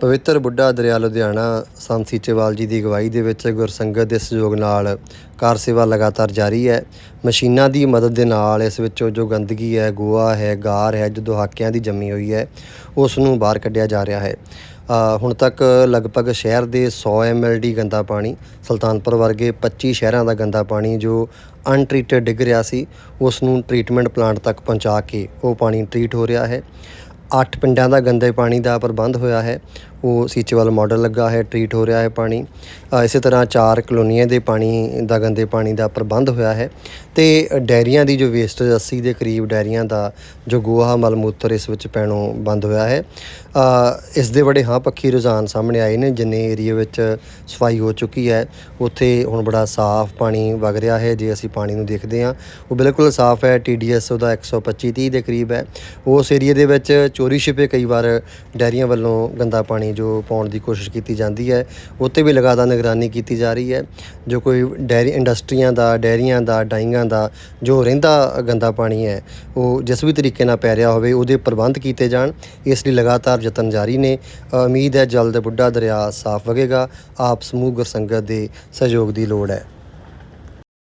ਪਵਿੱਤਰ ਬੁੱਢਾ ਦਰਿਆ ਲੁਧਿਆਣਾ, ਸੰਤ ਸੀਚੇਵਾਲ ਜੀ ਦੀ ਅਗਵਾਈ ਦੇ ਵਿੱਚ ਗੁਰਸੰਗਤ ਦੇ ਸਹਿਯੋਗ ਨਾਲ ਕਾਰ ਸੇਵਾ ਲਗਾਤਾਰ ਜਾਰੀ ਹੈ। ਮਸ਼ੀਨਾਂ ਦੀ ਮਦਦ ਦੇ ਨਾਲ ਇਸ ਵਿੱਚੋਂ ਜੋ ਗੰਦਗੀ ਹੈ, ਗੋਆ ਹੈ, ਗਾਰ ਹੈ, ਜੋ ਦਹਾਕਿਆਂ ਦੀ ਜੰਮੀ ਹੋਈ ਹੈ, ਉਸ ਨੂੰ ਬਾਹਰ ਕੱਢਿਆ ਜਾ ਰਿਹਾ ਹੈ। ਹੁਣ ਤੱਕ ਲਗਭਗ ਸ਼ਹਿਰ ਦੇ 100 ਐਮਐਲਡੀ ਗੰਦਾ ਪਾਣੀ, ਸੁਲਤਾਨਪੁਰ ਵਰਗੇ 25 ਸ਼ਹਿਰਾਂ ਦਾ ਗੰਦਾ ਪਾਣੀ ਜੋ ਅਨਟ੍ਰੀਟਡ ਡਿੱਗ ਰਿਹਾ ਸੀ, ਉਸ ਨੂੰ ਟ੍ਰੀਟਮੈਂਟ ਪਲਾਂਟ ਤੱਕ ਪਹੁੰਚਾ ਕੇ ਉਹ ਪਾਣੀ ਟ੍ਰੀਟ ਹੋ ਰਿਹਾ ਹੈ। ਅੱਠ ਪਿੰਡਾਂ ਦਾ ਗੰਦੇ ਪਾਣੀ ਦਾ ਪ੍ਰਬੰਧ ਹੋਇਆ ਹੈ। ਉਹ ਸੀਚੇਵਾਲ ਮਾਡਲ ਲੱਗਾ ਹੈ ਟ੍ਰੀਟ ਹੋ ਰਿਹਾ ਹੈ ਪਾਣੀ। ਇਸੇ ਤਰ੍ਹਾਂ ਚਾਰ ਕਲੋਨੀਆਂ ਦੇ ਪਾਣੀ ਦਾ ਗੰਦੇ ਪਾਣੀ ਦਾ ਪ੍ਰਬੰਧ ਹੋਇਆ ਹੈ ਤੇ ਡੈਰੀਆਂ ਦੀ ਜੋ ਵੇਸਟੇਜ 80 ਦੇ ਕਰੀਬ ਡੈਰੀਆਂ ਦਾ ਜੋ ਗੋਹਾ, ਮਲ, ਮੂਤਰ ਇਸ ਵਿੱਚ ਪੈਣੋਂ ਬੰਦ ਹੋਇਆ ਹੈ। ਇਸ ਦੇ ਬੜੇ ਹਾਂ ਪੱਖੀ ਰੁਝਾਨ ਸਾਹਮਣੇ ਆਏ ਨੇ, ਜਿੰਨੇ ਏਰੀਆ ਵਿੱਚ ਸਫ਼ਾਈ ਹੋ ਚੁੱਕੀ ਹੈ, ਉੱਥੇ ਹੁਣ ਬੜਾ ਸਾਫ਼ ਪਾਣੀ ਵਗ ਰਿਹਾ ਹੈ, ਜੇ ਅਸੀਂ ਪਾਣੀ ਨੂੰ ਦੇਖਦੇ ਹਾਂ, ਉਹ ਬਿਲਕੁਲ ਸਾਫ਼ ਹੈ ਟੀਡੀਐਸ ਉਹਦਾ 125 30 ਦੇ ਕਰੀਬ ਹੈ। ਉਸ ਏਰੀਆ ਦੇ ਵਿੱਚ ਚੋਰੀ ਛਿਪੇ ਕਈ ਵਾਰ ਡੈਰੀਆਂ ਵੱਲੋਂ ਗੰਦਾ ਪਾਣੀ ਜੋ ਪਾਉਣ ਦੀ ਕੋਸ਼ਿਸ਼ ਕੀਤੀ ਜਾਂਦੀ ਹੈ, ਉੱਤੇ ਵੀ ਲਗਾਤਾਰ ਨਿਗਰਾਨੀ ਕੀਤੀ ਜਾ ਰਹੀ ਹੈ, ਜੋ ਕੋਈ ਡੈਰੀ ਇੰਡਸਟਰੀਆਂ ਦਾ ਡੈਰੀਆਂ ਦਾ, ਡਾਈਆਂ ਦਾ ਜੋ ਰਹਿੰਦਾ ਗੰਦਾ ਪਾਣੀ ਹੈ, ਉਹ ਜਿਸ ਵੀ ਤਰੀਕੇ ਨਾਲ ਪੈ ਰਿਹਾ ਹੋਵੇ, ਉਹਦੇ ਪ੍ਰਬੰਧ ਕੀਤੇ ਜਾਣ। ਇਸ ਲਈ ਲਗਾਤਾਰ ਯਤਨ ਜਾਰੀ ਨੇ। ਉਮੀਦ ਹੈ ਜਲਦ ਬੁੱਢਾ ਦਰਿਆ ਸਾਫ਼ ਵਗੇਗਾ। ਆਪ ਸਮੂਹ ਗੁਰਸੰਗਤ ਦੇ ਸਹਿਯੋਗ ਦੀ ਲੋੜ ਹੈ।